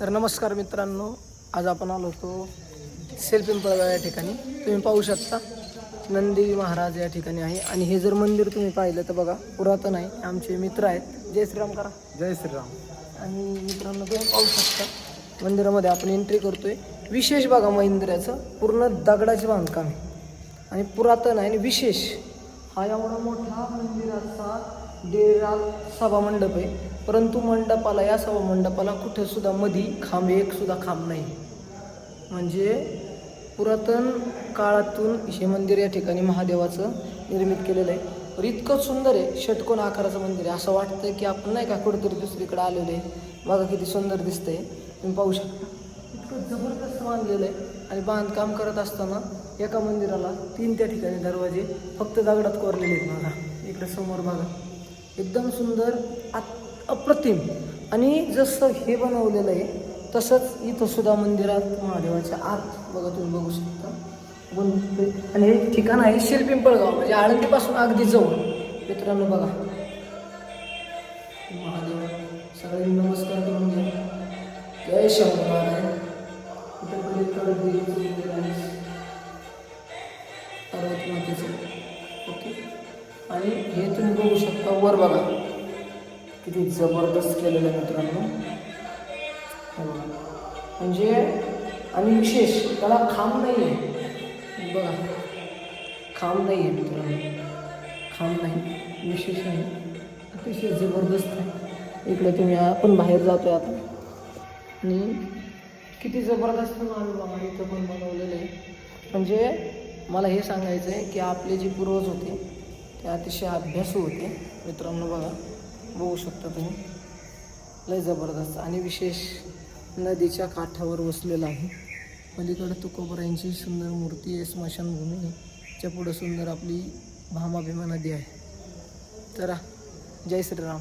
तर नमस्कार मित्रांनो आज आपण आलो होतो सेलपिंपळगाव या ठिकाणी. तुम्ही पाहू शकता नंदी महाराज या ठिकाणी आहे. आणि हे जर मंदिर तुम्ही पाहिलं तर बघा पुरातन आहे. आमचे मित्र आहेत. जय श्रीराम करा. जय श्रीराम. आणि मित्रांनो तुम्ही पाहू शकता मंदिरामध्ये आपण एंट्री करतोय. विशेष बघा मंदिराचं पूर्ण दगडाचे बांधकाम आहे. आणि पुरातन आहे आणि विशेष. हा एवढा मोठा मंदिराचा डेरा सभा मंडप आहे. परंतु मंडपाला या सभा मंडपाला कुठेसुद्धा मधी खांब एकसुद्धा खांब नाही. म्हणजे पुरातन काळातून हे मंदिर या ठिकाणी महादेवाचं निर्मित केलेलं आहे. तर इतकं सुंदर आहे षटकोन आकाराचं मंदिर आहे. असं वाटतं की आपण नाही का कुठेतरी दुसरीकडे आलेलो आहे. बघा किती सुंदर दिसतंय. तुम्ही पाहू शकता. इतकं जबरदस्त बांधलेलं आहे आणि बांधकाम करत असताना एका मंदिराला तीन त्या ठिकाणी दरवाजे फक्त दगडात कोरलेले आहेत बघा. इकडे समोर बघा. एकदम सुंदर आत- अप्रतिम. आणि जसं हे बनवलेलं आहे तसंच इथं सुद्धा मंदिरात महादेवाच्या आत बघा तुम्ही बघू शकता. आणि हे ठिकाण आहे शिरपिंपळगाव म्हणजे आळंदीपासून अगदी जवळ. मित्रांनो बघा. महादेव सगळे नमस्कार करून घ्या. जय शंकराय इथं पार्वती मातेचं ओके. आणि हे तुम्ही बघू शकता वर बघा. किती जबरदस्त केलेलं आहे मित्रांनो. हो. म्हणजे आणि विशेष त्याला खांब नाही आहे बघा. खांब नाही आहे मित्रांनो. खांब नाही. विशेष आहे. अतिशय जबरदस्त आहे. इकडे तुम्ही आपण बाहेर जातोय आता. आणि किती जबरदस्त माणूस बघा इथं पण बनवलेलं आहे. म्हणजे मला हे सांगायचं आहे की आपले जे पूर्वज होते ते अतिशय अभ्यासू होते. मित्रांनो बघा. बघू शकता तुम्ही. लय जबरदस्त. आणि विशेष नदीच्या काठावर वसलेलं आहे. पलीकडे तुकोबरायांची सुंदर मूर्ती आहे स्मशानभूमी आहे. पुढं सुंदर आपली भामाभिमा नदी आहे. तर जय श्रीराम.